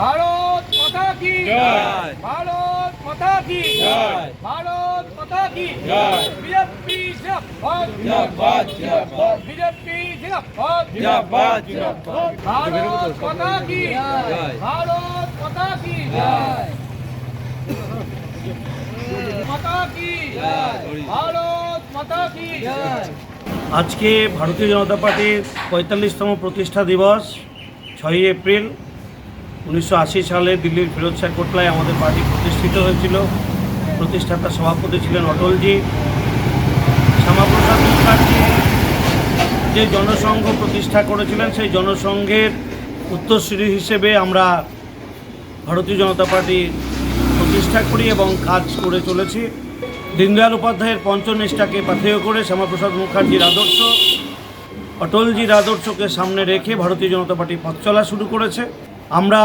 ভারত মাতা কি? জয়। ভারত মাতা কি? জয়। ভারত মাতা কি? জয়। বিজেপি জিন্দাবাদ জিন্দাবাদ, জিন্দাবাদ। বিজেপি জিন্দাবাদ জিন্দাবাদ, জিন্দাবাদ। ভারত মাতা কি? জয়। ভারত মাতা কি? মাতা কি? ভারত মাতা কি? আজকে ভারতীয় জনতা পার্টির পঁয়তাল্লিশতম প্রতিষ্ঠা দিবস ছয়ই এপ্রিল। উনিশশো আশি সালে দিল্লির ফিরোজ শাহ কোটলায় আমাদের পার্টি প্রতিষ্ঠিত হয়েছিল। প্রতিষ্ঠাতা সভাপতি ছিলেন অটলজি। শ্যামাপ্রসাদ মুখার্জি যে জনসংঘ প্রতিষ্ঠা করেছিলেন, সেই জনসংঘের উত্তরসূরি হিসেবে আমরা ভারতীয় জনতা পার্টি প্রতিষ্ঠা করি এবং কাজ করে চলেছি। দীনদয়াল উপাধ্যায়ের পঞ্চনিষ্ঠাকে পাথেয় করে শ্যামাপ্রসাদ মুখার্জির আদর্শ, অটলজির আদর্শকে সামনে রেখে ভারতীয় জনতা পার্টি পথ চলা শুরু করেছে। আমরা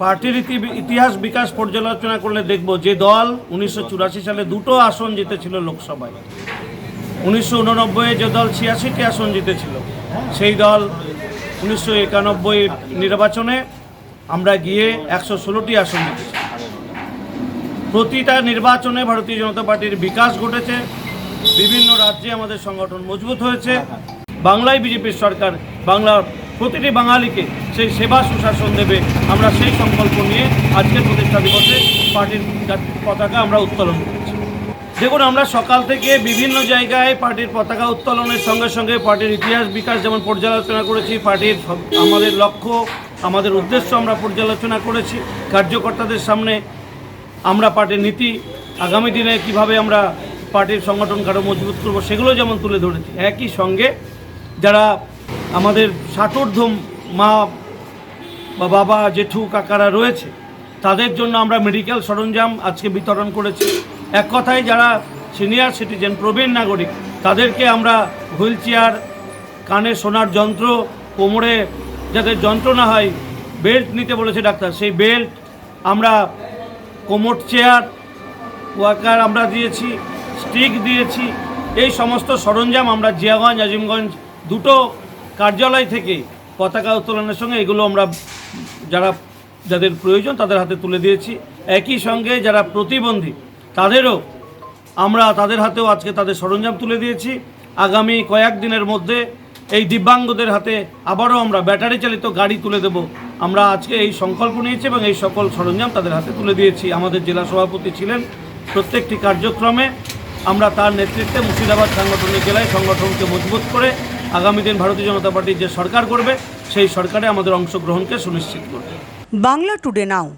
পার্টির ইতিহাস বিকাশ পর্যালোচনা করলে দেখব যে দল উনিশশো চুরাশি সালে দুটো আসন জিতেছিল লোকসভায়। উনিশশো যে দল ছিয়াশিটি আসন জিতেছিল, সেই দল উনিশশো একানব্বই নির্বাচনে আমরা গিয়ে একশো ষোলোটি আসন জিতেছি। প্রতিটা নির্বাচনে ভারতীয় জনতা পার্টির বিকাশ ঘটেছে, বিভিন্ন রাজ্যে আমাদের সংগঠন মজবুত হয়েছে। বাংলায় বিজেপির সরকার বাংলার প্রতিটি বাঙালিকে সেই সেবা সুশাসন দেবে। আমরা সেই সংকল্প নিয়ে আজকের প্রতিষ্ঠা দিবসে পার্টির পতাকা আমরা উত্তোলন করেছি। দেখুন, আমরা সকাল থেকে বিভিন্ন জায়গায় পার্টির পতাকা উত্তোলনের সঙ্গে সঙ্গে পার্টির ইতিহাস বিকাশ যেমন পর্যালোচনা করেছি, পার্টির আমাদের লক্ষ্য, আমাদের উদ্দেশ্য আমরা পর্যালোচনা করেছি। কার্যকর্তাদের সামনে আমরা পার্টির নীতি আগামী দিনে কীভাবে আমরা পার্টির সংগঠন কারও মজবুত করব, সেগুলো যেমন তুলে ধরেছি, একই সঙ্গে যারা আমাদের ষাটোর্ধ মা বা বাবা, জেঠু, কাকারা রয়েছে, তাদের জন্য আমরা মেডিকেল সরঞ্জাম আজকে বিতরণ করেছি। এক কথায় যারা সিনিয়র সিটিজেন, প্রবীণ নাগরিক, তাদেরকে আমরা হুইল চেয়ার, কানে সোনার যন্ত্র, কোমরে যাদের যন্ত্রণা হয়, বেল্ট নিতে বলেছে ডাক্তার, সেই বেল্ট আমরা কোমর চেয়ার, ওয়াকার আমরা দিয়েছি, স্টিক দিয়েছি, এই সমস্ত সরঞ্জাম আমরা জিয়াগঞ্জ, আজিমগঞ্জ দুটো কার্যালয় থেকে পতাকা উত্তোলনের সঙ্গে এগুলো আমরা যারা, যাদের প্রয়োজন তাদের হাতে তুলে দিয়েছি। একই সঙ্গে যারা প্রতিবন্ধী, তাদেরও আমরা তাদের হাতেও আজকে তাদের সরঞ্জাম তুলে দিয়েছি। আগামী কয়েক দিনের মধ্যে এই দিব্যাঙ্গদের হাতে আবারও আমরা ব্যাটারি চালিত গাড়ি তুলে দেব। আমরা আজকে এই সংকল্প নিয়েছি এবং এই সকল সরঞ্জাম তাদের হাতে তুলে দিয়েছি। আমাদের জেলা সভাপতি ছিলেন প্রত্যেকটি কার্যক্রমে। আমরা তার নেতৃত্বে মুর্শিদাবাদ সাংগঠনিক জেলায় সংগঠনকে মজবুত করে আগামী দিন ভারতীয় জনতা পার্টি যে সরকার করবে সেই সরকারে আমাদের অংশগ্রহণকে সুনিশ্চিত করবে। Bangla today now.